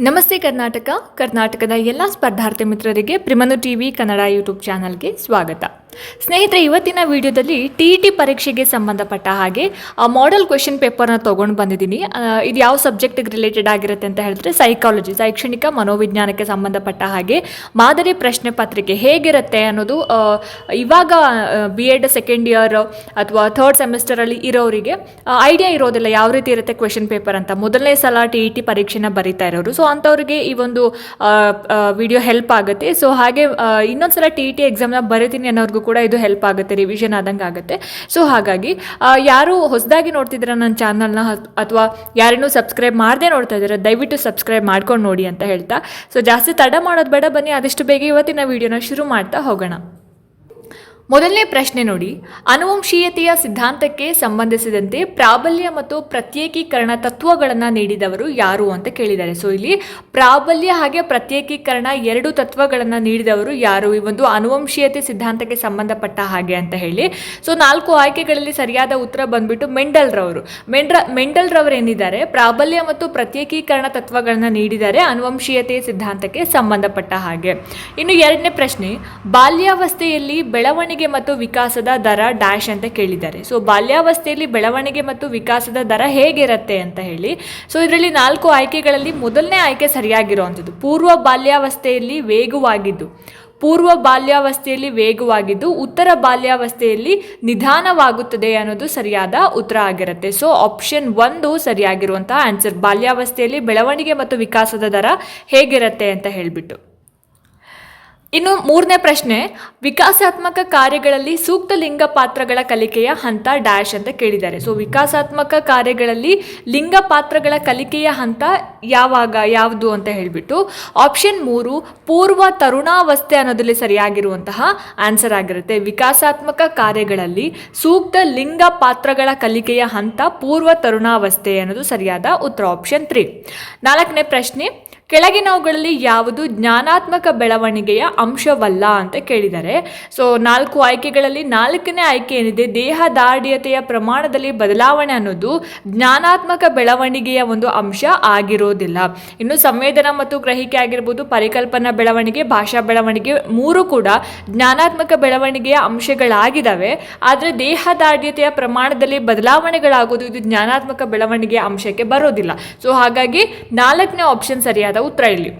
ನಮಸ್ತೆ ಕರ್ನಾಟಕ. ಕರ್ನಾಟಕದ ಎಲ್ಲ ಸ್ಪರ್ಧಾರ್ಥಿ ಮಿತ್ರರಿಗೆ ಪ್ರಿಮನು ಟಿವಿ ಕನ್ನಡ ಯೂಟ್ಯೂಬ್ ಚಾನಲ್ಗೆ ಸ್ವಾಗತ. ಸ್ನೇಹಿತರೆ, ಇವತ್ತಿನ ವಿಡಿಯೋದಲ್ಲಿ ಟಿ ಇ ಟಿ ಪರೀಕ್ಷೆಗೆ ಸಂಬಂಧಪಟ್ಟ ಹಾಗೆ, ಆ ಮಾಡೆಲ್ ಕ್ವೆಶನ್ ಪೇಪರ್ನ ತೊಗೊಂಡು ಬಂದಿದ್ದೀನಿ. ಇದು ಯಾವ ಸಬ್ಜೆಕ್ಟಿಗೆ ರಿಲೇಟೆಡ್ ಆಗಿರುತ್ತೆ ಅಂತ ಹೇಳಿದ್ರೆ ಸೈಕಾಲಜಿ ಶೈಕ್ಷಣಿಕ ಮನೋವಿಜ್ಞಾನಕ್ಕೆ ಸಂಬಂಧಪಟ್ಟ ಹಾಗೆ, ಮಾದರಿ ಪ್ರಶ್ನೆ ಪತ್ರಿಕೆ ಹೇಗಿರುತ್ತೆ ಅನ್ನೋದು ಇವಾಗ ಬಿ ಎಡ್ ಸೆಕೆಂಡ್ ಇಯರ್ ಅಥವಾ ಥರ್ಡ್ ಸೆಮಿಸ್ಟರಲ್ಲಿ ಇರೋರಿಗೆ ಐಡಿಯಾ ಇರೋದಿಲ್ಲ ಯಾವ ರೀತಿ ಇರುತ್ತೆ ಕ್ವೆಶನ್ ಪೇಪರ್ ಅಂತ. ಮೊದಲನೇ ಸಲ ಟಿ ಇ ಟಿ ಪರೀಕ್ಷೆನ ಬರೀತಾ ಇರೋರು. ಸೊ ಅಂಥವ್ರಿಗೆ ಈ ಒಂದು ವಿಡಿಯೋ ಹೆಲ್ಪ್ ಆಗುತ್ತೆ. ಸೊ ಹಾಗೆ ಇನ್ನೊಂದು ಸಲ ಟಿ ಇ ಟಿ ಎಕ್ಸಾಮ್ನ ಬರೀತೀನಿ ಅನ್ನೋರ್ಗೂ ಕೂಡ ಇದು ಹೆಲ್ಪ್ ಆಗುತ್ತೆ ರಿವಿಷನ್ ಆದಂಗೆ ಆಗುತ್ತೆ. ಸೊ ಹಾಗಾಗಿ ಯಾರು ಹೊಸದಾಗಿ ನೋಡ್ತಿದ್ದೀರಾ ನನ್ನ ಚಾನಲ್ನ ಅಥವಾ ಯಾರೇನೂ ಸಬ್ಸ್ಕ್ರೈಬ್ ಮಾಡದೆ ನೋಡ್ತಾ ಇದ್ದೀರಾ, ದಯವಿಟ್ಟು ಸಬ್ಸ್ಕ್ರೈಬ್ ಮಾಡ್ಕೊಂಡು ನೋಡಿ ಅಂತ ಹೇಳ್ತಾ. ಸೊ ಜಾಸ್ತಿ ತಡ ಮಾಡೋದು ಬೇಡ, ಬನ್ನಿ, ಆದಷ್ಟು ಬೇಗ ಇವತ್ತಿನ ವಿಡಿಯೋನ ಶುರು ಮಾಡ್ತಾ ಹೋಗೋಣ. ಮೊದಲನೇ ಪ್ರಶ್ನೆ ನೋಡಿ. ಅನುವಂಶೀಯತೆಯ ಸಿದ್ಧಾಂತಕ್ಕೆ ಸಂಬಂಧಿಸಿದಂತೆ ಪ್ರಾಬಲ್ಯ ಮತ್ತು ಪ್ರತ್ಯೇಕೀಕರಣ ತತ್ವಗಳನ್ನು ನೀಡಿದವರು ಯಾರು ಅಂತ ಕೇಳಿದ್ದಾರೆ. ಸೊ ಇಲ್ಲಿ ಪ್ರಾಬಲ್ಯ ಹಾಗೆ ಪ್ರತ್ಯೇಕೀಕರಣ ಎರಡು ತತ್ವಗಳನ್ನು ನೀಡಿದವರು ಯಾರು? ಈ ಒಂದು ಅನುವಂಶೀಯತೆ ಸಿದ್ಧಾಂತಕ್ಕೆ ಸಂಬಂಧಪಟ್ಟ ಹಾಗೆ ಅಂತ ಹೇಳಿ. ಸೊ ನಾಲ್ಕು ಆಯ್ಕೆಗಳಲ್ಲಿ ಸರಿಯಾದ ಉತ್ತರ ಬಂದ್ಬಿಟ್ಟು ಮೆಂಡಲ್ ರವರು ಮೆಂಡ್ರ ಮೆಂಡಲ್ ರವರು ಏನಿದ್ದಾರೆ? ಪ್ರಾಬಲ್ಯ ಮತ್ತು ಪ್ರತ್ಯೇಕೀಕರಣ ತತ್ವಗಳನ್ನು ನೀಡಿದ್ದಾರೆ ಅನುವಂಶೀಯತೆಯ ಸಿದ್ಧಾಂತಕ್ಕೆ ಸಂಬಂಧಪಟ್ಟ ಹಾಗೆ. ಇನ್ನು ಎರಡನೇ ಪ್ರಶ್ನೆ. ಬಾಲ್ಯಾವಸ್ಥೆಯಲ್ಲಿ ಬೆಳವಣಿಗೆ ಮತ್ತು ವಿಕಾಸದ ದರ ಡ್ಯಾಶ್ ಅಂತ ಕೇಳಿದ್ದಾರೆ. ಸೊ ಬಾಲ್ಯಾವಸ್ಥೆಯಲ್ಲಿ ಬೆಳವಣಿಗೆ ಮತ್ತು ವಿಕಾಸದ ದರ ಹೇಗಿರುತ್ತೆ ಅಂತ ಹೇಳಿ ಸೊ ಇದರಲ್ಲಿ ನಾಲ್ಕು ಆಯ್ಕೆಗಳಲ್ಲಿ ಮೊದಲನೇ ಆಯ್ಕೆ ಸರಿಯಾಗಿರುವಂಥದ್ದು. ಪೂರ್ವ ಬಾಲ್ಯಾವಸ್ಥೆಯಲ್ಲಿ ವೇಗವಾಗಿದ್ದು, ಪೂರ್ವ ಬಾಲ್ಯಾವಸ್ಥೆಯಲ್ಲಿ ವೇಗವಾಗಿದ್ದು, ಉತ್ತರ ಬಾಲ್ಯಾವಸ್ಥೆಯಲ್ಲಿ ನಿಧಾನವಾಗುತ್ತದೆ ಅನ್ನೋದು ಸರಿಯಾದ ಉತ್ತರ ಆಗಿರುತ್ತೆ. ಸೊ ಆಪ್ಷನ್ ಒಂದು ಸರಿಯಾಗಿರುವಂತಹ ಆನ್ಸರ್ ಬಾಲ್ಯಾವಸ್ಥೆಯಲ್ಲಿ ಬೆಳವಣಿಗೆ ಮತ್ತು ವಿಕಾಸದ ದರ ಹೇಗಿರುತ್ತೆ ಅಂತ ಹೇಳಿಬಿಟ್ಟು. ಇನ್ನು ಮೂರನೇ ಪ್ರಶ್ನೆ, ವಿಕಾಸಾತ್ಮಕ ಕಾರ್ಯಗಳಲ್ಲಿ ಸೂಕ್ತ ಲಿಂಗ ಪಾತ್ರಗಳ ಕಲಿಕೆಯ ಹಂತ ಡ್ಯಾಶ್ ಅಂತ ಕೇಳಿದ್ದಾರೆ. ಸೊ ವಿಕಾಸಾತ್ಮಕ ಕಾರ್ಯಗಳಲ್ಲಿ ಲಿಂಗ ಪಾತ್ರಗಳ ಕಲಿಕೆಯ ಹಂತ ಯಾವಾಗ, ಯಾವುದು ಅಂತ ಹೇಳಿಬಿಟ್ಟು ಆಪ್ಷನ್ ಮೂರು, ಪೂರ್ವ ತರುಣಾವಸ್ಥೆ ಅನ್ನೋದಲ್ಲಿ ಸರಿಯಾಗಿರುವಂತಹ ಆನ್ಸರ್ ಆಗಿರುತ್ತೆ. ವಿಕಾಸಾತ್ಮಕ ಕಾರ್ಯಗಳಲ್ಲಿ ಸೂಕ್ತ ಲಿಂಗ ಪಾತ್ರಗಳ ಕಲಿಕೆಯ ಹಂತ ಪೂರ್ವ ತರುಣಾವಸ್ಥೆ ಅನ್ನೋದು ಸರಿಯಾದ ಉತ್ತರ ಆಪ್ಷನ್ ತ್ರೀ ನಾಲ್ಕನೇ ಪ್ರಶ್ನೆ ಕೆಳಗಿನವುಗಳಲ್ಲಿ ಯಾವುದು ಜ್ಞಾನಾತ್ಮಕ ಬೆಳವಣಿಗೆಯ ಅಂಶವಲ್ಲ ಅಂತ ಕೇಳಿದ್ದಾರೆ ಸೊ ನಾಲ್ಕು ಆಯ್ಕೆಗಳಲ್ಲಿ ನಾಲ್ಕನೇ ಆಯ್ಕೆ ಏನಿದೆ? ದೇಹ ದಾರ್ಢ್ಯತೆಯ ಪ್ರಮಾಣದಲ್ಲಿ ಬದಲಾವಣೆ ಅನ್ನೋದು ಜ್ಞಾನಾತ್ಮಕ ಬೆಳವಣಿಗೆಯ ಒಂದು ಅಂಶ ಆಗಿರೋದಿಲ್ಲ. ಇನ್ನು ಸಂವೇದನಾ ಮತ್ತು ಗ್ರಹಿಕೆ ಆಗಿರ್ಬೋದು, ಪರಿಕಲ್ಪನಾ ಬೆಳವಣಿಗೆ, ಭಾಷಾ ಬೆಳವಣಿಗೆ ಮೂರು ಕೂಡ ಜ್ಞಾನಾತ್ಮಕ ಬೆಳವಣಿಗೆಯ ಅಂಶಗಳಾಗಿದ್ದಾವೆ ಆದರೆ ದೇಹ ದಾರ್ಢ್ಯತೆಯ ಪ್ರಮಾಣದಲ್ಲಿ ಬದಲಾವಣೆಗಳಾಗೋದು ಇದು ಜ್ಞಾನಾತ್ಮಕ ಬೆಳವಣಿಗೆಯ ಅಂಶಕ್ಕೆ ಬರೋದಿಲ್ಲ. ಸೊ ಹಾಗಾಗಿ ನಾಲ್ಕನೇ ಆಪ್ಷನ್ ಸರಿಯಾದ ಉತ್ತರ ಇಲ್ಲಿ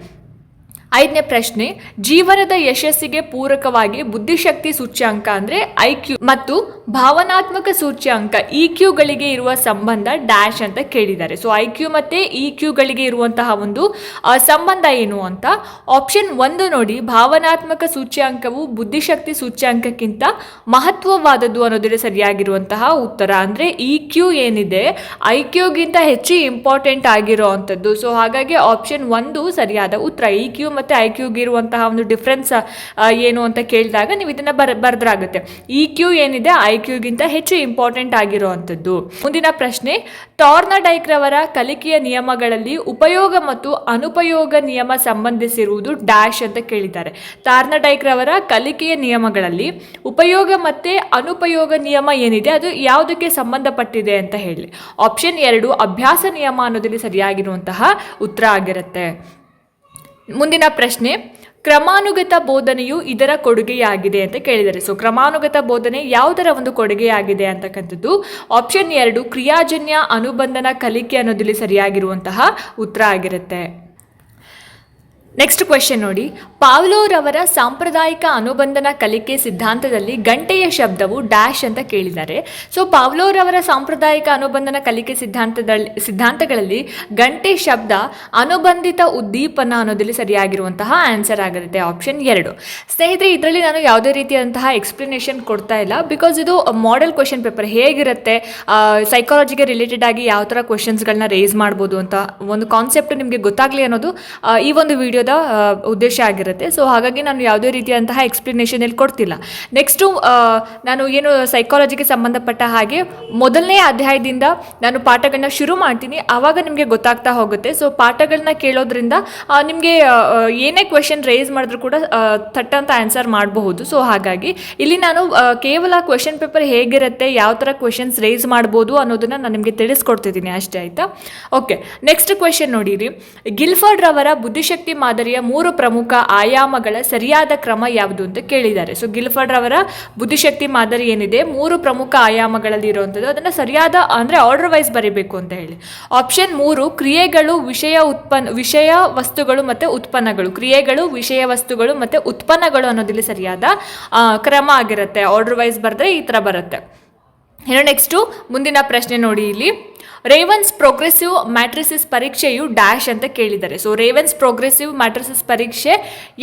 ಐದನೇ ಪ್ರಶ್ನೆ, ಜೀವನದ ಯಶಸ್ಸಿಗೆ ಪೂರಕವಾಗಿ ಬುದ್ಧಿಶಕ್ತಿ ಸೂಚ್ಯಾಂಕ ಅಂದ್ರೆ ಐ ಕ್ಯೂ ಮತ್ತು ಭಾವನಾತ್ಮಕ ಸೂಚ್ಯಾಂಕ ಇ ಕ್ಯೂಗಳಿಗೆ ಇರುವ ಸಂಬಂಧ ಡ್ಯಾಶ್ ಅಂತ ಕೇಳಿದ್ದಾರೆ. ಸೊ ಐ ಕ್ಯೂ ಮತ್ತೆ ಇ ಕ್ಯೂಗಳಿಗೆ ಇರುವಂತಹ ಒಂದು ಸಂಬಂಧ ಏನು ಅಂತ ಆಪ್ಷನ್ ಒಂದು ನೋಡಿ. ಭಾವನಾತ್ಮಕ ಸೂಚ್ಯಾಂಕವು ಬುದ್ಧಿಶಕ್ತಿ ಸೂಚ್ಯಾಂಕಕ್ಕಿಂತ ಮಹತ್ವವಾದದ್ದು ಅನ್ನೋದ್ರೆ ಸರಿಯಾಗಿರುವಂತಹ ಉತ್ತರ ಅಂದ್ರೆ ಇ ಕ್ಯೂ ಏನಿದೆ ಐ ಕ್ಯೂಗಿಂತ ಹೆಚ್ಚು ಇಂಪಾರ್ಟೆಂಟ್ ಆಗಿರೋ ಅಂಥದ್ದು. ಸೊ ಹಾಗಾಗಿ ಆಪ್ಷನ್ ಒಂದು ಸರಿಯಾದ ಉತ್ತರ ಇ ಕ್ಯೂ ಮತ್ತು ಐ ಕ್ಯೂಗೆ ಇರುವಂತಹ ಒಂದು ಡಿಫ್ರೆನ್ಸ್ ಏನು ಅಂತ ಕೇಳಿದಾಗ ನೀವು ಇದನ್ನು ಬರ, ಬರೆದ್ರಾಗುತ್ತೆ. ಇ ಕ್ಯೂ ಏನಿದೆ? ಐ ಕ್ಯೂಗಿಂತ ಹೆಚ್ಚು ಇಂಪಾರ್ಟೆಂಟ್ ಆಗಿರುವಂಥದ್ದು. ಮುಂದಿನ ಪ್ರಶ್ನೆ ಟಾರ್ನಡೈಕ್ ರವರ ಕಲಿಕೆಯ ನಿಯಮಗಳಲ್ಲಿ ಉಪಯೋಗ ಮತ್ತು ಅನುಪಯೋಗ ನಿಯಮ ಸಂಬಂಧಿಸಿರುವುದು ಡ್ಯಾಶ್ ಅಂತ ಕೇಳಿದ್ದಾರೆ. ಟಾರ್ನಡೈಕ್ ರವರ ಕಲಿಕೆಯ ನಿಯಮಗಳಲ್ಲಿ ಉಪಯೋಗ ಮತ್ತು ಅನುಪಯೋಗ ನಿಯಮ ಏನಿದೆ? ಅದು ಯಾವುದಕ್ಕೆ ಸಂಬಂಧಪಟ್ಟಿದೆ ಅಂತ ಹೇಳಿ. ಆಪ್ಷನ್ ಎರಡು, ಅಭ್ಯಾಸ ನಿಯಮ ಅನ್ನೋದಲ್ಲಿ ಸರಿಯಾಗಿರುವಂತಹ ಉತ್ತರ ಆಗಿರುತ್ತೆ. ಮುಂದಿನ ಪ್ರಶ್ನೆ, ಕ್ರಮಾನುಗತ ಬೋಧನೆಯು ಇದರ ಕೊಡುಗೆಯಾಗಿದೆ ಅಂತ ಕೇಳಿದ್ದಾರೆ. ಸೊ ಕ್ರಮಾನುಗತ ಬೋಧನೆ ಯಾವುದರ ಒಂದು ಕೊಡುಗೆಯಾಗಿದೆ ಅಂತಕ್ಕಂಥದ್ದು? ಆಪ್ಷನ್ ಎರಡು, ಕ್ರಿಯಾಜನ್ಯ ಅನುಬಂಧನ ಕಲಿಕೆ ಅನ್ನೋದಿಲ್ಲಿ ಸರಿಯಾಗಿರುವಂತಹ ಉತ್ತರ ಆಗಿರುತ್ತೆ. ನೆಕ್ಸ್ಟ್ ಕ್ವೆಶನ್ ನೋಡಿ. ಪಾವ್ಲೋರವರ ಸಾಂಪ್ರದಾಯಿಕ ಅನುಬಂಧನ ಕಲಿಕೆ ಸಿದ್ಧಾಂತದಲ್ಲಿ ಗಂಟೆಯ ಶಬ್ದವು ಡ್ಯಾಶ್ ಅಂತ ಕೇಳಿದ್ದಾರೆ. ಸೊ ಪಾವ್ಲೋರವರ ಸಾಂಪ್ರದಾಯಿಕ ಅನುಬಂಧನ ಕಲಿಕೆ ಸಿದ್ಧಾಂತದಲ್ಲಿ, ಸಿದ್ಧಾಂತಗಳಲ್ಲಿ ಗಂಟೆ ಶಬ್ದ ಅನುಬಂಧಿತ ಉದ್ದೀಪನ ಅನ್ನೋದಲ್ಲಿ ಸರಿಯಾಗಿರುವಂತಹ ಆನ್ಸರ್ ಆಗಿರುತ್ತೆ ಆಪ್ಷನ್ ಎರಡು. ಸ್ನೇಹಿತರೆ, ಇದರಲ್ಲಿ ನಾನು ಯಾವುದೇ ರೀತಿಯಾದಂತಹ ಎಕ್ಸ್ಪ್ಲನೇಷನ್ ಕೊಡ್ತಾ ಇಲ್ಲ. ಬಿಕಾಸ್ ಇದು ಮಾಡೆಲ್ ಕ್ವೆಶನ್ ಪೇಪರ್ ಹೇಗಿರುತ್ತೆ ಸೈಕಾಲಜಿಗೆ ರಿಲೇಟೆಡ್ ಆಗಿ ಯಾವ ಥರ ಕ್ವೆಶನ್ಸ್ಗಳನ್ನ ರೇಸ್ ಮಾಡ್ಬೋದು ಅಂತ ಒಂದು ಕಾನ್ಸೆಪ್ಟ್ ನಿಮಗೆ ಗೊತ್ತಾಗಲಿ ಅನ್ನೋದು ಈ ಒಂದು ವಿಡಿಯೋದಲ್ಲಿ ವಿಡಿಯೋದ ಉದ್ದೇಶ ಆಗಿರುತ್ತೆ. ಸೊ ಹಾಗಾಗಿ ನಾನು ಯಾವುದೇ ರೀತಿಯಾದಂತಹ ಎಕ್ಸ್ಪ್ಲನೇಷನ್ ಇಲ್ಲಿ ಕೊಡ್ತಿಲ್ಲ. ನೆಕ್ಸ್ಟು ನಾನು ಏನು ಸೈಕಾಲಜಿಗೆ ಸಂಬಂಧಪಟ್ಟ ಹಾಗೆ ಮೊದಲನೇ ಅಧ್ಯಾಯದಿಂದ ನಾನು ಪಾಠಗಳನ್ನ ಶುರು ಮಾಡ್ತೀನಿ. ಆವಾಗ ನಿಮಗೆ ಗೊತ್ತಾಗ್ತಾ ಹೋಗುತ್ತೆ. ಸೊ ಪಾಠಗಳನ್ನ ಕೇಳೋದ್ರಿಂದ ನಿಮಗೆ ಏನೇ ಕ್ವೆಶನ್ ರೇಸ್ ಮಾಡಿದ್ರು ಕೂಡ ತಟ್ಟಂತ ಆನ್ಸರ್ ಮಾಡಬಹುದು. ಸೊ ಹಾಗಾಗಿ ಇಲ್ಲಿ ನಾನು ಕೇವಲ ಕ್ವೆಶನ್ ಪೇಪರ್ ಹೇಗಿರುತ್ತೆ, ಯಾವ ಥರ ಕ್ವೆಶನ್ಸ್ ರೇಸ್ ಮಾಡ್ಬೋದು ಅನ್ನೋದನ್ನ ನಾನು ನಿಮಗೆ ತಿಳಿಸ್ಕೊಡ್ತಿದ್ದೀನಿ. ಅಷ್ಟೇ ಆಯಿತಾ? ಓಕೆ ನೆಕ್ಸ್ಟ್ ಕ್ವೆಶನ್ ನೋಡಿರಿ. ಗಿಲ್ಫರ್ಡ್ ರವರ ಬುದ್ಧಿಶಕ್ತಿ ಮಾದರಿಯ ಮೂರು ಪ್ರಮುಖ ಆಯಾಮಗಳ ಸರಿಯಾದ ಕ್ರಮ ಯಾವುದು ಅಂತ ಕೇಳಿದ್ದಾರೆ. ಸೊ ಗಿಲ್ಫರ್ಡ್ ಅವರ ಬುದ್ಧಿಶಕ್ತಿ ಮಾದರಿ ಏನಿದೆ? ಮೂರು ಪ್ರಮುಖ ಆಯಾಮಗಳಲ್ಲಿ ಇರುವಂಥದ್ದು ಅದನ್ನು ಸರಿಯಾದ ಅಂದರೆ ಆರ್ಡರ್ ವೈಸ್ ಬರೀಬೇಕು ಅಂತ ಹೇಳಿ. ಆಪ್ಷನ್ ಮೂರು, ಕ್ರಿಯೆಗಳು, ವಿಷಯ ಉತ್ಪನ್ನ, ವಿಷಯ ವಸ್ತುಗಳು ಮತ್ತು ಉತ್ಪನ್ನಗಳು. ಕ್ರಿಯೆಗಳು, ವಿಷಯ ವಸ್ತುಗಳು ಮತ್ತು ಉತ್ಪನ್ನಗಳು ಅನ್ನೋದಿಲ್ಲಿ ಸರಿಯಾದ ಕ್ರಮ ಆಗಿರುತ್ತೆ. ಆರ್ಡರ್ ವೈಸ್ ಬರೆದ್ರೆ ಈ ಥರ ಬರುತ್ತೆ. ಇನ್ನು ನೆಕ್ಸ್ಟು ಮುಂದಿನ ಪ್ರಶ್ನೆ ನೋಡಿ ಇಲ್ಲಿ. ರೇವನ್ಸ್ ಪ್ರೋಗ್ರೆಸಿವ್ ಮ್ಯಾಟ್ರಿಸಿಸ್ ಪರೀಕ್ಷೆಯು ಡ್ಯಾಶ್ ಅಂತ ಕೇಳಿದ್ದಾರೆ. ಸೊ ರೇವನ್ಸ್ ಪ್ರೋಗ್ರೆಸಿವ್ ಮ್ಯಾಟ್ರಿಸಿಸ್ ಪರೀಕ್ಷೆ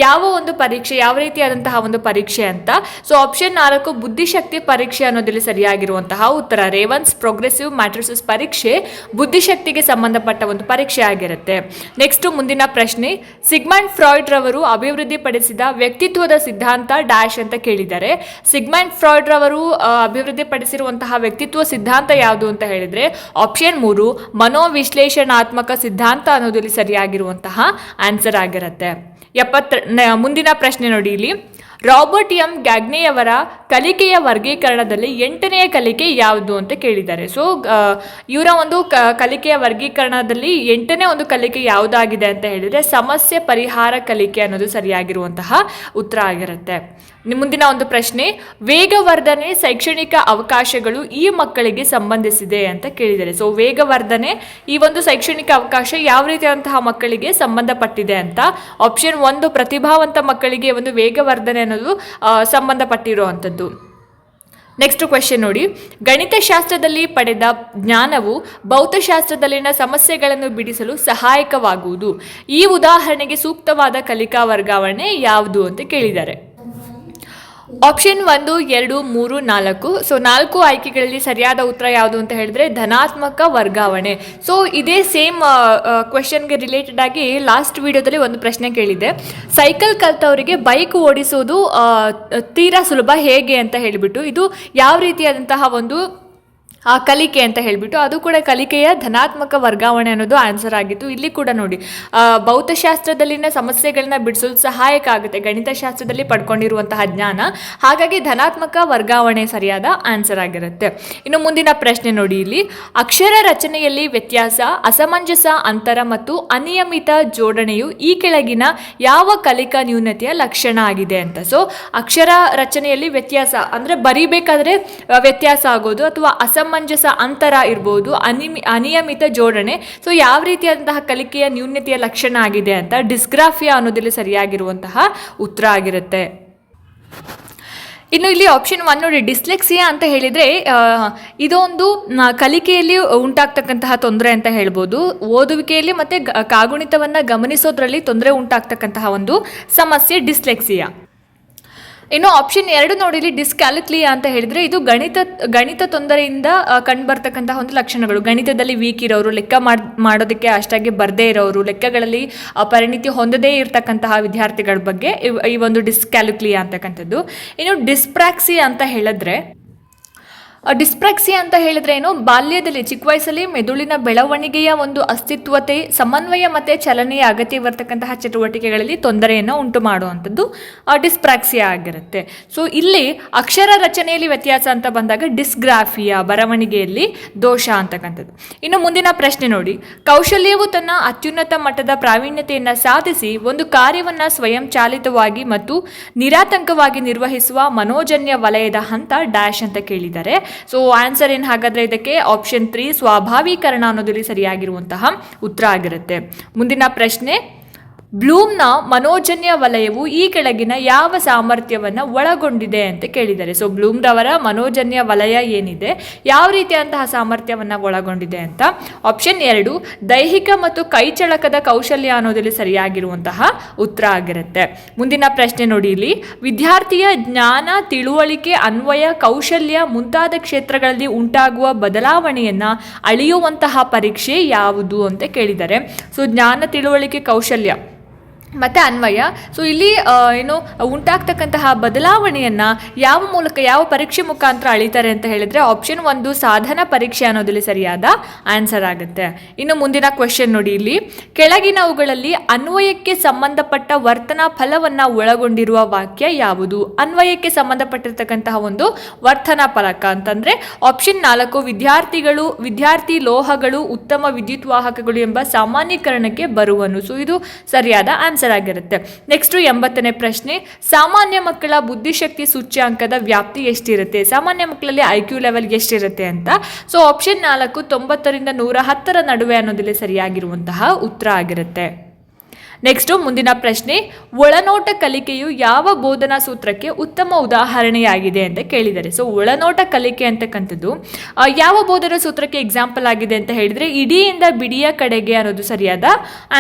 ಯಾವ ಒಂದು ಪರೀಕ್ಷೆ, ಯಾವ ರೀತಿಯಾದಂತಹ ಒಂದು ಪರೀಕ್ಷೆ ಅಂತ? ಸೊ ಆಪ್ಷನ್ ನಾಲ್ಕು, ಬುದ್ಧಿಶಕ್ತಿ ಪರೀಕ್ಷೆ ಅನ್ನೋದಿಲ್ಲಿ ಸರಿಯಾಗಿರುವಂತಹ ಉತ್ತರ ರೇವನ್ಸ್ ಪ್ರೋಗ್ರೆಸಿವ್ ಮ್ಯಾಟ್ರಿಸಿಸ್ ಪರೀಕ್ಷೆ ಬುದ್ಧಿಶಕ್ತಿಗೆ ಸಂಬಂಧಪಟ್ಟ ಒಂದು ಪರೀಕ್ಷೆ ಆಗಿರುತ್ತೆ. ನೆಕ್ಸ್ಟ್ ಮುಂದಿನ ಪ್ರಶ್ನೆ ಸಿಗ್ಮಂಡ್ ಫ್ರಾಯ್ಡ್ ರವರು ಅಭಿವೃದ್ಧಿಪಡಿಸಿದ ವ್ಯಕ್ತಿತ್ವದ ಸಿದ್ಧಾಂತ ಡ್ಯಾಶ್ ಅಂತ ಕೇಳಿದ್ದಾರೆ. ಸಿಗ್ಮಂಡ್ ಫ್ರಾಯ್ಡ್ ರವರು ಅಭಿವೃದ್ಧಿಪಡಿಸಿರುವಂತಹ ವ್ಯಕ್ತಿತ್ವ ಸಿದ್ಧಾಂತ ಯಾವುದು ಅಂತ ಹೇಳಿದ್ರೆ ಆಪ್ಷನ್ ಮೂರು? ಮನೋವಿಶ್ಲೇಷಣಾತ್ಮಕ ಸಿದ್ಧಾಂತ ಅನ್ನೋದಲ್ಲಿ ಸರಿಯಾಗಿರುವಂತಹ ಆನ್ಸರ್ ಆಗಿರುತ್ತೆ. ಎಪ್ಪತ್ತ ಮುಂದಿನ ಪ್ರಶ್ನೆ ನೋಡಿ ಇಲ್ಲಿ. ರಾಬರ್ಟ್ ಎಂ ಗ್ಯಾಗ್ನೆಯವರ ಕಲಿಕೆಯ ವರ್ಗೀಕರಣದಲ್ಲಿ ಎಂಟನೆಯ ಕಲಿಕೆ ಯಾವುದು ಅಂತ ಕೇಳಿದ್ದಾರೆ. ಸೊ ಇವರ ಒಂದು ಕಲಿಕೆಯ ವರ್ಗೀಕರಣದಲ್ಲಿ ಎಂಟನೇ ಒಂದು ಕಲಿಕೆ ಯಾವುದಾಗಿದೆ ಅಂತ ಹೇಳಿದರೆ ಸಮಸ್ಯೆ ಪರಿಹಾರ ಕಲಿಕೆ ಅನ್ನೋದು ಸರಿಯಾಗಿರುವಂತಹ ಉತ್ತರ ಆಗಿರುತ್ತೆ. ಮುಂದಿನ ಒಂದು ಪ್ರಶ್ನೆ, ವೇಗವರ್ಧನೆ ಶೈಕ್ಷಣಿಕ ಅವಕಾಶಗಳು ಈ ಮಕ್ಕಳಿಗೆ ಸಂಬಂಧಿಸಿದೆ ಅಂತ ಕೇಳಿದ್ದಾರೆ. ಸೊ ವೇಗವರ್ಧನೆ ಈ ಒಂದು ಶೈಕ್ಷಣಿಕ ಅವಕಾಶ ಯಾವ ರೀತಿಯಾದಂತಹ ಮಕ್ಕಳಿಗೆ ಸಂಬಂಧಪಟ್ಟಿದೆ ಅಂತ ಆಪ್ಷನ್ ಒಂದು ಪ್ರತಿಭಾವಂತ ಮಕ್ಕಳಿಗೆ ಒಂದು ವೇಗವರ್ಧನೆ ಅನ್ನೋದು ಸಂಬಂಧಪಟ್ಟಿರುವಂಥದ್ದು. ನೆಕ್ಸ್ಟ್ ಕ್ವೆಶನ್ ನೋಡಿ, ಗಣಿತಶಾಸ್ತ್ರದಲ್ಲಿ ಪಡೆದ ಜ್ಞಾನವು ಭೌತಶಾಸ್ತ್ರದಲ್ಲಿನ ಸಮಸ್ಯೆಗಳನ್ನು ಬಿಡಿಸಲು ಸಹಾಯಕವಾಗುವುದು. ಈ ಉದಾಹರಣೆಗೆ ಸೂಕ್ತವಾದ ಕಲಿಕಾ ವರ್ಗಾವಣೆ ಯಾವುದು ಅಂತ ಕೇಳಿದ್ದಾರೆ. ಆಪ್ಷನ್ ಒಂದು, ಎರಡು, ಮೂರು, ನಾಲ್ಕು. ಸೊ ನಾಲ್ಕು ಆಯ್ಕೆಗಳಲ್ಲಿ ಸರಿಯಾದ ಉತ್ತರ ಯಾವುದು ಅಂತ ಹೇಳಿದ್ರೆ ಧನಾತ್ಮಕ ವರ್ಗಾವಣೆ. ಸೊ ಇದೇ ಸೇಮ್ ಕ್ವೆಶನ್ಗೆ ರಿಲೇಟೆಡ್ ಆಗಿ ಲಾಸ್ಟ್ ವಿಡಿಯೋದಲ್ಲಿ ಒಂದು ಪ್ರಶ್ನೆ ಕೇಳಿದೆ ಸೈಕಲ್ ಕಲ್ತವರಿಗೆ ಬೈಕ್ ಓಡಿಸೋದು ತೀರಾ ಸುಲಭ ಹೇಗೆ ಅಂತ ಹೇಳಿಬಿಟ್ಟು. ಇದು ಯಾವ ರೀತಿಯಾದಂತಹ ಒಂದು ಆ ಕಲಿಕೆ ಅಂತ ಹೇಳಿಬಿಟ್ಟು ಅದು ಕೂಡ ಕಲಿಕೆಯ ಧನಾತ್ಮಕ ವರ್ಗಾವಣೆ ಅನ್ನೋದು ಆನ್ಸರ್ ಆಗಿತ್ತು. ಇಲ್ಲಿ ಕೂಡ ನೋಡಿ ಭೌತಶಾಸ್ತ್ರದಲ್ಲಿನ ಸಮಸ್ಯೆಗಳನ್ನ ಬಿಡಿಸಲು ಸಹಾಯಕ ಆಗುತ್ತೆ. ಗಣಿತಶಾಸ್ತ್ರದಲ್ಲಿ ಪಡ್ಕೊಂಡಿರುವಂತಹ ಜ್ಞಾನ, ಹಾಗಾಗಿ ಧನಾತ್ಮಕ ವರ್ಗಾವಣೆ ಸರಿಯಾದ ಆನ್ಸರ್ ಆಗಿರುತ್ತೆ. ಇನ್ನು ಮುಂದಿನ ಪ್ರಶ್ನೆ ನೋಡಿ ಇಲ್ಲಿ, ಅಕ್ಷರ ರಚನೆಯಲ್ಲಿ ವ್ಯತ್ಯಾಸ, ಅಸಮಂಜಸ, ಅಂತರ ಮತ್ತು ಅನಿಯಮಿತ ಜೋಡಣೆಯು ಈ ಕೆಳಗಿನ ಯಾವ ಕಲಿಕಾ ನ್ಯೂನತೆಯ ಲಕ್ಷಣ ಆಗಿದೆ ಅಂತ. ಸೊ ಅಕ್ಷರ ರಚನೆಯಲ್ಲಿ ವ್ಯತ್ಯಾಸ ಅಂದರೆ ಬರಿಬೇಕಾದ್ರೆ ವ್ಯತ್ಯಾಸ ಆಗೋದು ಅಥವಾ ಅಸಮಂಜಸ ಅಂತರ ಇರ್ಬೋದು, ಅನಿಮಿ, ಅನಿಯಮಿತ ಜೋಡಣೆ. ಸೊ ಯಾವ ರೀತಿಯಾದಂತಹ ಕಲಿಕೆಯ ನ್ಯೂನತೆಯ ಲಕ್ಷಣ ಆಗಿದೆ ಅಂತ ಡಿಸ್ಗ್ರಾಫಿಯಾ ಅನ್ನೋದಲ್ಲಿ ಸರಿಯಾಗಿರುವಂತಹ ಉತ್ತರ ಆಗಿರುತ್ತೆ. ಇನ್ನು ಇಲ್ಲಿ ಆಪ್ಷನ್ ಒನ್ ನೋಡಿ, ಡಿಸ್ಲೆಕ್ಸಿಯಾ ಅಂತ ಹೇಳಿದರೆ ಇದೊಂದು ಕಲಿಕೆಯಲ್ಲಿ ಉಂಟಾಗ್ತಕ್ಕಂತಹ ತೊಂದರೆ ಅಂತ ಹೇಳ್ಬೋದು. ಓದುವಿಕೆಯಲ್ಲಿ ಮತ್ತು ಕಾಗುಣಿತವನ್ನು ಗಮನಿಸೋದ್ರಲ್ಲಿ ತೊಂದರೆ ಉಂಟಾಗ್ತಕ್ಕಂತಹ ಒಂದು ಸಮಸ್ಯೆ ಡಿಸ್ಲೆಕ್ಸಿಯಾ. ಇನ್ನು ಆಪ್ಷನ್ ಎರಡು ನೋಡಿ ಇಲ್ಲಿ ಅಂತ ಹೇಳಿದ್ರೆ ಇದು ಗಣಿತ ಗಣಿತ ತೊಂದರೆಯಿಂದ ಕಂಡು ಕಂಡುಬರ್ತಕ್ಕಂತಹ ಒಂದು ಲಕ್ಷಣಗಳು. ಗಣಿತದಲ್ಲಿ ವೀಕ್ ಇರೋರು, ಲೆಕ್ಕ ಮಾಡ್, ಮಾಡೋದಕ್ಕೆ ಅಷ್ಟಾಗಿ ಬರದೇ ಇರೋರು, ಲೆಕ್ಕಗಳಲ್ಲಿ ಪರಿಣಿತಿ ಹೊಂದದೇ ಇರತಕ್ಕಂತಹ ವಿದ್ಯಾರ್ಥಿಗಳ ಬಗ್ಗೆ ಈ ಒಂದು ಡಿಸ್ಕ್ಯಾಲಿಕ್ಲಿಯಾ ಅಂತಕ್ಕಂಥದ್ದು. ಇನ್ನು ಡಿಸ್ಪ್ರಾಕ್ಸಿ ಅಂತ ಹೇಳಿದ್ರೆ ಡಿಸ್ಪ್ರಾಕ್ಸಿ ಅಂತ ಹೇಳಿದ್ರೆ ಏನು ಬಾಲ್ಯದಲ್ಲಿ ಚಿಕ್ಕ ವಯಸ್ಸಲ್ಲಿ ಮೆದುಳಿನ ಬೆಳವಣಿಗೆಯ ಒಂದು ಅಸ್ತಿತ್ವತೆ, ಸಮನ್ವಯ ಮತ್ತು ಚಲನೆಯ ಅಗತ್ಯವಿರತಕ್ಕಂತಹ ಚಟುವಟಿಕೆಗಳಲ್ಲಿ ತೊಂದರೆಯನ್ನು ಉಂಟು ಮಾಡುವಂಥದ್ದು ಡಿಸ್ಪ್ರಾಕ್ಸಿಯಾ ಆಗಿರುತ್ತೆ. ಸೊ ಇಲ್ಲಿ ಅಕ್ಷರ ರಚನೆಯಲ್ಲಿ ವ್ಯತ್ಯಾಸ ಅಂತ ಬಂದಾಗ ಡಿಸ್ಗ್ರಾಫಿಯಾ ಬರವಣಿಗೆಯಲ್ಲಿ ದೋಷ ಅಂತಕ್ಕಂಥದ್ದು. ಇನ್ನು ಮುಂದಿನ ಪ್ರಶ್ನೆ ನೋಡಿ. ಕೌಶಲ್ಯವು ತನ್ನ ಅತ್ಯುನ್ನತ ಮಟ್ಟದ ಪ್ರಾವೀಣ್ಯತೆಯನ್ನು ಸಾಧಿಸಿ ಒಂದು ಕಾರ್ಯವನ್ನು ಸ್ವಯಂ ಚಾಲಿತವಾಗಿ ಮತ್ತು ನಿರಾತಂಕವಾಗಿ ನಿರ್ವಹಿಸುವ ಮನೋಜನ್ಯ ವಲಯದ ಹಂತ ಡ್ಯಾಶ್ ಅಂತ ಕೇಳಿದ್ದಾರೆ ಸೊ ಆನ್ಸರ್ ಏನು ಹಾಗಾದ್ರೆ ಇದಕ್ಕೆ? ಆಪ್ಷನ್ ತ್ರೀ ಸ್ವಾಭಾವೀಕರಣ ಅನ್ನೋದಲ್ಲಿ ಸರಿಯಾಗಿರುವಂತಹ ಉತ್ತರ ಆಗಿರುತ್ತೆ. ಮುಂದಿನ ಪ್ರಶ್ನೆ ಬ್ಲೂಮ್ನ ಮನೋಜನ್ಯ ವಲಯವು ಈ ಕೆಳಗಿನ ಯಾವ ಸಾಮರ್ಥ್ಯವನ್ನು ಒಳಗೊಂಡಿದೆ ಅಂತ ಕೇಳಿದ್ದಾರೆ. ಸೊ ಬ್ಲೂಮ್ರವರ ಮನೋಜನ್ಯ ವಲಯ ಏನಿದೆ? ಯಾವ ರೀತಿಯಂತಹ ಸಾಮರ್ಥ್ಯವನ್ನು ಒಳಗೊಂಡಿದೆ ಅಂತ? ಆಪ್ಷನ್ ಎರಡು, ದೈಹಿಕ ಮತ್ತು ಕೈಚಳಕದ ಕೌಶಲ್ಯ ಅನ್ನೋದ್ರಲ್ಲಿ ಸರಿಯಾಗಿರುವಂತಹ ಉತ್ತರ ಆಗಿರುತ್ತೆ. ಮುಂದಿನ ಪ್ರಶ್ನೆ ನೋಡಿ ಇಲ್ಲಿ. ವಿದ್ಯಾರ್ಥಿಯ ಜ್ಞಾನ, ತಿಳುವಳಿಕೆ, ಅನ್ವಯ, ಕೌಶಲ್ಯ ಮುಂತಾದ ಕ್ಷೇತ್ರಗಳಲ್ಲಿ ಉಂಟಾಗುವ ಬದಲಾವಣೆಯನ್ನು ಅಳೆಯುವಂತಹ ಪರೀಕ್ಷೆ ಯಾವುದು ಅಂತ ಕೇಳಿದ್ದಾರೆ. ಸೊ ಜ್ಞಾನ, ತಿಳುವಳಿಕೆ, ಕೌಶಲ್ಯ. ಮತ್ತು ಅನ್ವಯ. ಸೊ ಇಲ್ಲಿ ಏನು, ಉಂಟಾಗ್ತಕ್ಕಂತಹ ಬದಲಾವಣೆಯನ್ನು ಯಾವ ಮೂಲಕ, ಯಾವ ಪರೀಕ್ಷೆ ಮುಖಾಂತರ ಅಳಿತಾರೆ ಅಂತ ಹೇಳಿದರೆ ಆಪ್ಷನ್ ಒಂದು ಸಾಧನ ಪರೀಕ್ಷೆ ಅನ್ನೋದಲ್ಲಿ ಸರಿಯಾದ ಆನ್ಸರ್ ಆಗುತ್ತೆ. ಇನ್ನು ಮುಂದಿನ ಕ್ವೆಶನ್ ನೋಡಿ ಇಲ್ಲಿ. ಕೆಳಗಿನವುಗಳಲ್ಲಿ ಅನ್ವಯಕ್ಕೆ ಸಂಬಂಧಪಟ್ಟ ವರ್ತನಾ ಫಲವನ್ನು ಒಳಗೊಂಡಿರುವ ವಾಕ್ಯ ಯಾವುದು? ಅನ್ವಯಕ್ಕೆ ಸಂಬಂಧಪಟ್ಟಿರ್ತಕ್ಕಂತಹ ಒಂದು ವರ್ತನಾ ಫಲಕ ಅಂತಂದರೆ ಆಪ್ಷನ್ ನಾಲ್ಕು ವಿದ್ಯಾರ್ಥಿಗಳು, ವಿದ್ಯಾರ್ಥಿ ಲೋಹಗಳು, ಉತ್ತಮ ವಿದ್ಯುತ್ ವಾಹಕಗಳು ಎಂಬ ಸಾಮಾನ್ಯೀಕರಣಕ್ಕೆ ಬರುವನು. ಸೊ ಇದು ಸರಿಯಾದ ಆನ್ಸರ್ ಆಗಿರುತ್ತೆ ನೆಕ್ಸ್ಟ್ ಎಂಬತ್ತನೇ ಪ್ರಶ್ನೆ, ಸಾಮಾನ್ಯ ಮಕ್ಕಳ ಬುದ್ಧಿಶಕ್ತಿ ಸೂಚ್ಯಾಂಕದ ವ್ಯಾಪ್ತಿ ಎಷ್ಟಿರುತ್ತೆ? ಸಾಮಾನ್ಯ ಮಕ್ಕಳಲ್ಲಿ ಐ ಕ್ಯೂ ಲೆವೆಲ್ ಎಷ್ಟಿರುತ್ತೆ ಅಂತ. ಸೊ ಆಪ್ಷನ್ ನಾಲ್ಕು ತೊಂಬತ್ತರಿಂದ ನೂರ ಹತ್ತರ ನಡುವೆ ಅನ್ನೋದಿಲ್ಲ ಸರಿಯಾಗಿರುವಂತಹ ಉತ್ತರ ಆಗಿರುತ್ತೆ. ನೆಕ್ಸ್ಟು ಮುಂದಿನ ಪ್ರಶ್ನೆ, ಒಳನೋಟ ಕಲಿಕೆಯು ಯಾವ ಬೋಧನಾ ಸೂತ್ರಕ್ಕೆ ಉತ್ತಮ ಉದಾಹರಣೆಯಾಗಿದೆ ಅಂತ ಕೇಳಿದ್ದಾರೆ ಸೊ ಒಳನೋಟ ಕಲಿಕೆ ಅಂತಕ್ಕಂಥದ್ದು ಯಾವ ಬೋಧನಾ ಸೂತ್ರಕ್ಕೆ ಎಕ್ಸಾಂಪಲ್ ಆಗಿದೆ ಅಂತ ಹೇಳಿದರೆ, ಇಡಿಯಿಂದ ಬಿಡಿಯ ಕಡೆಗೆ ಅನ್ನೋದು ಸರಿಯಾದ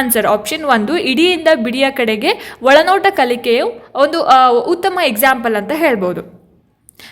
ಆನ್ಸರ್ ಆಪ್ಷನ್ ಒಂದು, ಇಡಿಯಿಂದ ಬಿಡಿಯ ಕಡೆಗೆ ಒಳನೋಟ ಕಲಿಕೆಯು ಒಂದು ಉತ್ತಮ ಎಕ್ಸಾಂಪಲ್ ಅಂತ ಹೇಳ್ಬೋದು.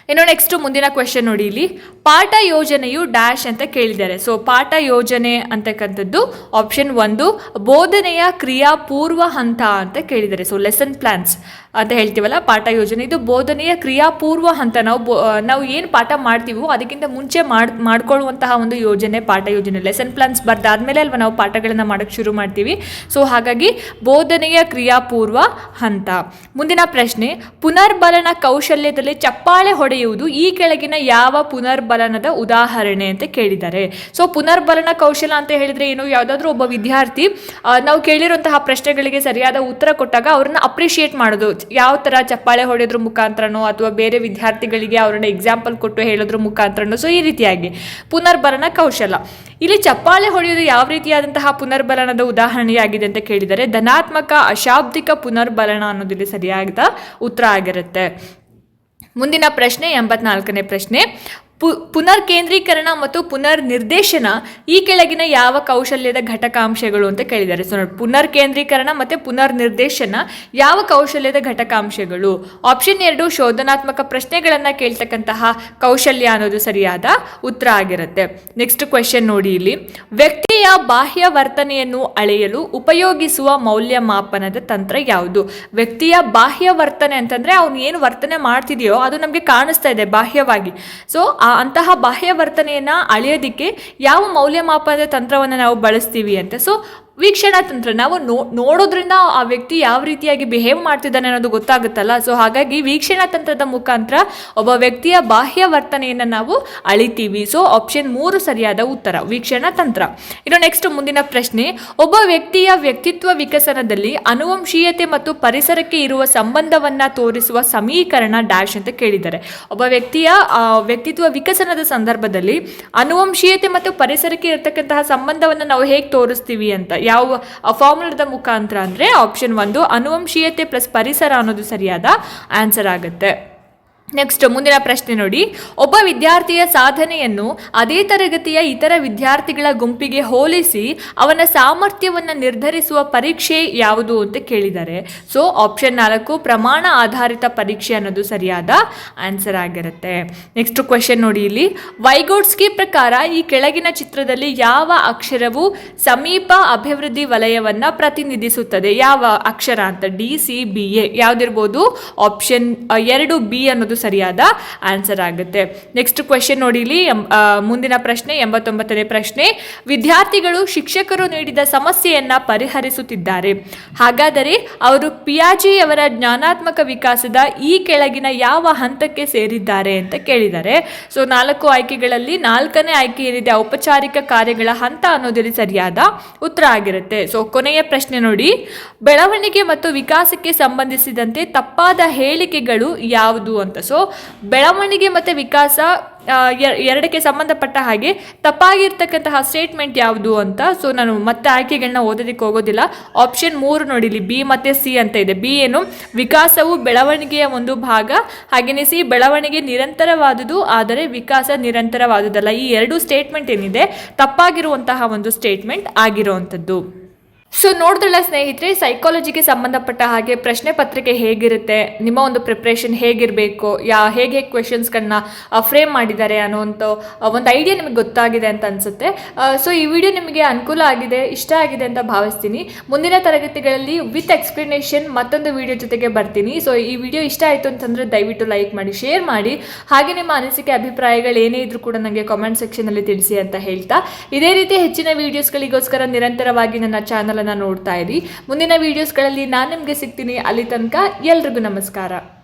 ಇನ್ನು ನೆಕ್ಸ್ಟ್ ಮುಂದಿನ ಕ್ವೆಶನ್ ನೋಡಿ ಇಲ್ಲಿ. ಪಾಠ ಯೋಜನೆಯು ಡ್ಯಾಶ್ ಅಂತ ಕೇಳಿದ್ದಾರೆ. ಸೊ ಪಾಠ ಯೋಜನೆ ಅಂತಕ್ಕಂಥದ್ದು ಆಪ್ಷನ್ ಒಂದು, ಬೋಧನೆಯ ಕ್ರಿಯಾ ಪೂರ್ವ ಹಂತ ಅಂತ ಕೇಳಿದ್ದಾರೆ. ಸೊ ಲೆಸನ್ ಪ್ಲಾನ್ಸ್ ಅಂತ ಹೇಳ್ತೀವಲ್ಲ, ಪಾಠ ಯೋಜನೆ. ಇದು ಬೋಧನೆಯ ಕ್ರಿಯಾಪೂರ್ವ ಹಂತ. ನಾವು ನಾವು ಏನು ಪಾಠ ಮಾಡ್ತೀವೋ ಅದಕ್ಕಿಂತ ಮುಂಚೆ ಮಾಡ್, ಮಾಡ್ಕೊಳ್ಳುವಂತಹ ಒಂದು ಯೋಜನೆ, ಪಾಠ ಯೋಜನೆ. ಲೆಸನ್ ಪ್ಲಾನ್ಸ್ ಬರ್ದಾದ್ಮೇಲೆ ಅಲ್ವಾ ನಾವು ಪಾಠಗಳನ್ನು ಮಾಡೋಕ್ಕೆ ಶುರು ಮಾಡ್ತೀವಿ. ಸೊ ಹಾಗಾಗಿ ಬೋಧನೆಯ ಕ್ರಿಯಾಪೂರ್ವ ಹಂತ. ಮುಂದಿನ ಪ್ರಶ್ನೆ, ಪುನರ್ಬಲನ ಕೌಶಲ್ಯದಲ್ಲಿ ಚಪ್ಪಾಳೆ ಹೊಡೆಯುವುದು ಈ ಕೆಳಗಿನ ಯಾವ ಪುನರ್ಬಲನದ ಉದಾಹರಣೆ ಅಂತ ಕೇಳಿದ್ದಾರೆ. ಸೊ ಪುನರ್ಬಲನ ಕೌಶಲ ಅಂತ ಹೇಳಿದ್ರೆ ಏನು? ಯಾವುದಾದ್ರೂ ಒಬ್ಬ ವಿದ್ಯಾರ್ಥಿ ನಾವು ಕೇಳಿರುವಂತಹ ಪ್ರಶ್ನೆಗಳಿಗೆ ಸರಿಯಾದ ಉತ್ತರ ಕೊಟ್ಟಾಗ ಅವ್ರನ್ನ ಅಪ್ರಿಷಿಯೇಟ್ ಮಾಡೋದು. ಯಾವ ಥರ ಚಪ್ಪಾಳೆ ಹೊಡೆಯೋದ್ರ ಮುಖಾಂತರನೋ ಅಥವಾ ಬೇರೆ ವಿದ್ಯಾರ್ಥಿಗಳಿಗೆ ಅವರನ್ನ ಎಕ್ಸಾಂಪಲ್ ಕೊಟ್ಟು ಹೇಳೋದ್ರ ಮುಖಾಂತರನೋ ಸೊ ಈ ರೀತಿಯಾಗಿ ಪುನರ್ಭರಣ ಕೌಶಲ. ಇಲ್ಲಿ ಚಪ್ಪಾಳೆ ಹೊಡೆಯೋದು ಯಾವ ರೀತಿಯಾದಂತಹ ಪುನರ್ಬಲನದ ಉದಾಹರಣೆಯಾಗಿದೆ ಅಂತ ಕೇಳಿದರೆ, ಧನಾತ್ಮಕ ಅಶಾಬ್ದಿಕ ಪುನರ್ಬಲನ ಅನ್ನೋದಿಲ್ಲಿ ಸರಿಯಾದ ಉತ್ತರ ಆಗಿರುತ್ತೆ. ಮುಂದಿನ ಪ್ರಶ್ನೆ, ಎಂಬತ್ನಾಲ್ಕನೇ ಪ್ರಶ್ನೆ ಪು ಪುನರ್ ಕೇಂದ್ರೀಕರಣ ಮತ್ತು ಪುನರ್ ನಿರ್ದೇಶನ ಈ ಕೆಳಗಿನ ಯಾವ ಕೌಶಲ್ಯದ ಘಟಕಾಂಶಗಳು ಅಂತ ಕೇಳಿದ್ದಾರೆ. ಸೊ, ನೋಡಿ ಪುನರ್ ಕೇಂದ್ರೀಕರಣ ಮತ್ತು ಪುನರ್ ನಿರ್ದೇಶನ ಯಾವ ಕೌಶಲ್ಯದ ಘಟಕಾಂಶಗಳು? ಆಪ್ಷನ್ ಎರಡು, ಶೋಧನಾತ್ಮಕ ಪ್ರಶ್ನೆಗಳನ್ನು ಕೇಳ್ತಕ್ಕಂತಹ ಕೌಶಲ್ಯ ಅನ್ನೋದು ಸರಿಯಾದ ಉತ್ತರ ಆಗಿರುತ್ತೆ. ನೆಕ್ಸ್ಟ್ ಕ್ವೆಶನ್ ನೋಡಿ ಇಲ್ಲಿ. ವ್ಯಕ್ತಿಯ ಬಾಹ್ಯ ವರ್ತನೆಯನ್ನು ಅಳೆಯಲು ಉಪಯೋಗಿಸುವ ಮೌಲ್ಯಮಾಪನದ ತಂತ್ರ ಯಾವುದು? ವ್ಯಕ್ತಿಯ ಬಾಹ್ಯ ವರ್ತನೆ ಅಂತಂದರೆ ಅವನು ಏನು ವರ್ತನೆ ಮಾಡ್ತಿದೆಯೋ ಅದು ನಮಗೆ ಕಾಣಿಸ್ತಾ ಇದೆ ಬಾಹ್ಯವಾಗಿ. ಸೊ ಅಂತಹ ಬಾಹ್ಯ ವರ್ತನೆಯನ್ನು ಅಳೆಯೋದಕ್ಕೆ ಯಾವ ಮೌಲ್ಯಮಾಪನದ ತಂತ್ರವನ್ನು ನಾವು ಬಳಸ್ತೀವಿ ಅಂತ. ಸೊ ವೀಕ್ಷಣಾ ತಂತ್ರ. ನಾವು ನೋ, ನೋಡೋದ್ರಿಂದ ಆ ವ್ಯಕ್ತಿ ಯಾವ ರೀತಿಯಾಗಿ ಬಿಹೇವ್ ಮಾಡ್ತಿದ್ದಾನೆ ಅನ್ನೋದು ಗೊತ್ತಾಗುತ್ತಲ್ಲ. ಸೊ ಹಾಗಾಗಿ ವೀಕ್ಷಣಾ ತಂತ್ರದ ಮುಖಾಂತರ ಒಬ್ಬ ವ್ಯಕ್ತಿಯ ಬಾಹ್ಯ ವರ್ತನೆಯನ್ನು ನಾವು ಅಳಿತೀವಿ. ಸೊ ಆಪ್ಷನ್ ಮೂರು ಸರಿಯಾದ ಉತ್ತರ, ವೀಕ್ಷಣಾ ತಂತ್ರ. ಇನ್ನು ನೆಕ್ಸ್ಟ್ ಮುಂದಿನ ಪ್ರಶ್ನೆ, ಒಬ್ಬ ವ್ಯಕ್ತಿಯ ವ್ಯಕ್ತಿತ್ವ ವಿಕಸನದಲ್ಲಿ ಅನುವಂಶೀಯತೆ ಮತ್ತು ಪರಿಸರಕ್ಕೆ ಇರುವ ಸಂಬಂಧವನ್ನು ತೋರಿಸುವ ಸಮೀಕರಣ ಡ್ಯಾಶ್ ಅಂತ ಕೇಳಿದ್ದಾರೆ. ಒಬ್ಬ ವ್ಯಕ್ತಿಯ ವ್ಯಕ್ತಿತ್ವ ವಿಕಸನದ ಸಂದರ್ಭದಲ್ಲಿ ಅನುವಂಶೀಯತೆ ಮತ್ತು ಪರಿಸರಕ್ಕೆ ಇರತಕ್ಕಂತಹ ಸಂಬಂಧವನ್ನು ನಾವು ಹೇಗೆ ತೋರಿಸ್ತೀವಿ ಅಂತ. ಯಾವ ಫಾರ್ಮುಲಾದ ಮುಖಾಂತರ ಅಂದರೆ ಆಪ್ಷನ್ ಒಂದು ಅನುವಂಶೀಯತೆ ಪ್ಲಸ್ ಪರಿಸರ ಅನ್ನೋದು ಸರಿಯಾದ ಆನ್ಸರ್ ಆಗುತ್ತೆ. ನೆಕ್ಸ್ಟ್ ಮುಂದಿನ ಪ್ರಶ್ನೆ ನೋಡಿ. ಒಬ್ಬ ವಿದ್ಯಾರ್ಥಿಯ ಸಾಧನೆಯನ್ನು ಅದೇ ತರಗತಿಯ ಇತರ ವಿದ್ಯಾರ್ಥಿಗಳ ಗುಂಪಿಗೆ ಹೋಲಿಸಿ ಅವನ ಸಾಮರ್ಥ್ಯವನ್ನು ನಿರ್ಧರಿಸುವ ಪರೀಕ್ಷೆ ಯಾವುದು ಅಂತ ಕೇಳಿದ್ದಾರೆ. ಸೊ ಆಪ್ಷನ್ ನಾಲ್ಕು, ಪ್ರಮಾಣ ಆಧಾರಿತ ಪರೀಕ್ಷೆ ಅನ್ನೋದು ಸರಿಯಾದ ಆನ್ಸರ್ ಆಗಿರುತ್ತೆ. ನೆಕ್ಸ್ಟ್ ಕ್ವೆಶನ್ ನೋಡಿ ಇಲ್ಲಿ. ವೈಗೋಡ್ಸ್ಕಿ ಪ್ರಕಾರ ಈ ಕೆಳಗಿನ ಚಿತ್ರದಲ್ಲಿ ಯಾವ ಅಕ್ಷರವು ಸಮೀಪ ಅಭಿವೃದ್ಧಿ ವಲಯವನ್ನ ಪ್ರತಿನಿಧಿಸುತ್ತದೆ? ಯಾವ ಅಕ್ಷರ ಅಂತ? ಡಿ ಸಿ ಬಿ ಎ ಯಾವ್ದಿರ್ಬೋದು? ಆಪ್ಷನ್ ಎರಡು ಬಿ ಅನ್ನೋದು ಸರಿಯಾದ ಆನ್ಸರ್ ಆಗುತ್ತೆ. ನೆಕ್ಸ್ಟ್ ಕ್ವೆಶನ್ ನೋಡಿ ಇಲ್ಲಿ ಮುಂದಿನ ಪ್ರಶ್ನೆ, ಎಂಬತ್ತೊಂಬತ್ತನೇ ಪ್ರಶ್ನೆ. ವಿದ್ಯಾರ್ಥಿಗಳು ಶಿಕ್ಷಕರು ನೀಡಿದ ಸಮಸ್ಯೆಯನ್ನ ಪರಿಹರಿಸುತ್ತಿದ್ದಾರೆ. ಹಾಗಾದರೆ ಅವರು ಪಿಯಾಜಿಯವರ ಜ್ಞಾನಾತ್ಮಕ ವಿಕಾಸದ ಈ ಕೆಳಗಿನ ಯಾವ ಹಂತಕ್ಕೆ ಸೇರಿದ್ದಾರೆ ಅಂತ ಕೇಳಿದ್ದಾರೆ. ಸೊ ನಾಲ್ಕು ಆಯ್ಕೆಗಳಲ್ಲಿ ನಾಲ್ಕನೇ ಆಯ್ಕೆ ಏನಿದೆ, ಔಪಚಾರಿಕ ಕಾರ್ಯಗಳ ಹಂತ ಅನ್ನೋದಿಲ್ಲಿ ಸರಿಯಾದ ಉತ್ತರ ಆಗಿರುತ್ತೆ. ಸೊ ಕೊನೆಯ ಪ್ರಶ್ನೆ ನೋಡಿ. ಬೆಳವಣಿಗೆ ಮತ್ತು ವಿಕಾಸಕ್ಕೆ ಸಂಬಂಧಿಸಿದಂತೆ ತಪ್ಪಾದ ಹೇಳಿಕೆಗಳು ಯಾವುದು ಅಂತ. ಸೊ ಬೆಳವಣಿಗೆ ಮತ್ತು ವಿಕಾಸ ಎರಡಕ್ಕೆ ಸಂಬಂಧಪಟ್ಟ ಹಾಗೆ ತಪ್ಪಾಗಿರ್ತಕ್ಕಂತಹ ಸ್ಟೇಟ್ಮೆಂಟ್ ಯಾವುದು ಅಂತ ಸೊ ನಾನು ಮತ್ತೆ ಆಯ್ಕೆಗಳನ್ನ ಓದೋದಕ್ಕೆ ಹೋಗೋದಿಲ್ಲ. ಆಪ್ಷನ್ ಮೂರು ನೋಡಿಲಿ ಬಿ ಮತ್ತು ಸಿ ಅಂತ ಇದೆ. ಬಿ ಏನು? ವಿಕಾಸವು ಬೆಳವಣಿಗೆಯ ಒಂದು ಭಾಗ. ಹಾಗೆಯೇ ಸಿ ಬೆಳವಣಿಗೆ ನಿರಂತರವಾದುದು, ಆದರೆ ವಿಕಾಸ ನಿರಂತರವಾದುದಲ್ಲ. ಈ ಎರಡು ಸ್ಟೇಟ್ಮೆಂಟ್ ಏನಿದೆ? ತಪ್ಪಾಗಿರುವಂತಹ ಒಂದು ಸ್ಟೇಟ್ಮೆಂಟ್ ಆಗಿರುವಂಥದ್ದು. ಸೊ ನೋಡಿದ್ರಲ್ಲ ಸ್ನೇಹಿತರೆ ಸೈಕಾಲಜಿಗೆ ಸಂಬಂಧಪಟ್ಟ ಹಾಗೆ ಪ್ರಶ್ನೆ ಪತ್ರಿಕೆ ಹೇಗಿರುತ್ತೆ, ನಿಮ್ಮ ಒಂದು ಪ್ರಿಪ್ರೇಷನ್ ಹೇಗಿರಬೇಕು, ಯಾ, ಹೇಗೆ ಹೇಗೆ ಕ್ವೆಶನ್ಸ್ಗಳನ್ನ ಫ್ರೇಮ್ ಮಾಡಿದ್ದಾರೆ ಅನ್ನೋವಂಥ ಒಂದು ಐಡಿಯಾ ನಿಮಗೆ ಗೊತ್ತಾಗಿದೆ ಅಂತ ಅನಿಸುತ್ತೆ. ಸೊ ಈ ವಿಡಿಯೋ ನಿಮಗೆ ಅನುಕೂಲ ಆಗಿದೆ, ಇಷ್ಟ ಆಗಿದೆ ಅಂತ ಭಾವಿಸ್ತೀನಿ. ಮುಂದಿನ ತರಗತಿಗಳಲ್ಲಿ ವಿತ್ ಎಕ್ಸ್ಪ್ಲನೇಷನ್ ಮತ್ತೊಂದು ವಿಡಿಯೋ ಜೊತೆಗೆ ಬರ್ತೀನಿ. ಸೊ ಈ ವಿಡಿಯೋ ಇಷ್ಟ ಆಯಿತು ಅಂತಂದರೆ ದಯವಿಟ್ಟು ಲೈಕ್ ಮಾಡಿ ಶೇರ್ ಮಾಡಿ. ಹಾಗೆ ನಿಮ್ಮ ಅನಿಸಿಕೆ, ಅಭಿಪ್ರಾಯಗಳು ಏನೇ ಇದ್ರೂ ಕೂಡ ನನಗೆ ಕಾಮೆಂಟ್ ಸೆಕ್ಷನಲ್ಲಿ ತಿಳಿಸಿ ಅಂತ ಹೇಳ್ತಾ. ಇದೇ ರೀತಿ ಹೆಚ್ಚಿನ ವಿಡಿಯೋಸ್ಗಳಿಗೋಸ್ಕರ ನಿರಂತರವಾಗಿ ನನ್ನ ಚಾನಲನ್ನು ನೋಡ್ತಾ ಇರಿ. ಮುಂದಿನ ವೀಡಿಯೋಸ್ಗಳಲ್ಲಿ ನಾನು ನಿಮಗೆ ಸಿಗ್ತೀನಿ. ಅಲ್ಲಿ ತನಕ ಎಲ್ರಿಗೂ ನಮಸ್ಕಾರ.